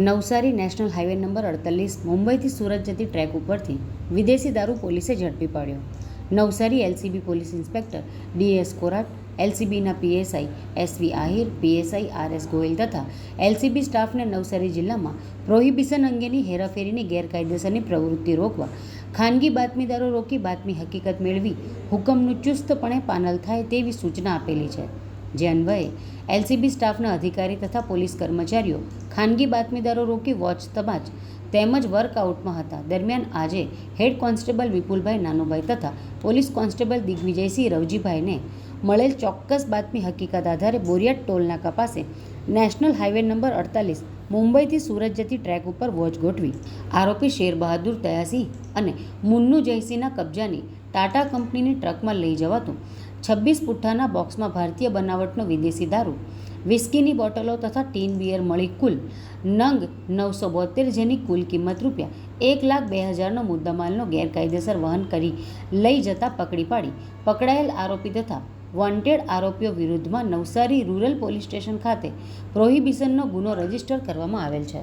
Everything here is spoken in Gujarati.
નવસારી નેશનલ હાઈવે નંબર અડતાલીસ, મુંબઈથી સુરત જતી ટ્રેક ઉપરથી વિદેશી દારૂ પોલીસે ઝડપી પાડ્યો. Navsari LCB police inspector DS Korat, એલસીબીના PSI SV Ahir, PSI R S Goyal તથા એલસીબી સ્ટાફને નવસારી જિલ્લામાં પ્રોહિબિશન અંગેની હેરાફેરીની ગેરકાયદેસરની પ્રવૃત્તિ રોકવા, ખાનગી બાતમીદારો રોકી બાતમી હકીકત મેળવી હુકમનું ચુસ્તપણે પાનલ થાય તેવી સૂચના આપેલી છે. જે અન્વયે એલસીબી સ્ટાફના અધિકારી તથા પોલીસ કર્મચારીઓ ખાનગી બાતમીદારો રોકી વોચ તપાસ તેમજ વર્કઆઉટમાં હતા. દરમિયાન આજે હેડ કોન્સ્ટેબલ વિપુલભાઈ નાનુભાઈ તથા પોલીસ કોન્સ્ટેબલ દિગ્વિજયસિંહ રવજીભાઈને મળેલ ચોક્કસ બાતમી હકીકત આધારે બોરિયાટ ટોલનાકા પાસે નેશનલ હાઈવે નંબર અડતાલીસ મુંબઈથી સુરત જતી ટ્રેક ઉપર વોચ ગોઠવી. આરોપી શેર બહાદુર તયાસિંહ અને મુન્નુ જયસિંહના કબજાની ટાટા કંપનીની ટ્રકમાં લઈ જવાતું છવ્વીસ પુઠ્ઠાના બોક્સમાં ભારતીય બનાવટનો વિદેશી દારૂ, વિસ્કીની બોટલો તથા ટીન બિયર મળી કુલ નંગ નવસો બોતેર જેની કુલ કિંમત રૂપિયા એક લાખ બે હજારનો મુદ્દામાલનો ગેરકાયદેસર વહન કરી લઈ જતા પકડી પાડી. પકડાયેલ આરોપી તથા વોન્ટેડ આરોપીઓ વિરુદ્ધમાં નવસારી રૂરલ પોલીસ સ્ટેશન ખાતે પ્રોહિબિશનનો ગુનો રજિસ્ટર કરવામાં આવેલ છે.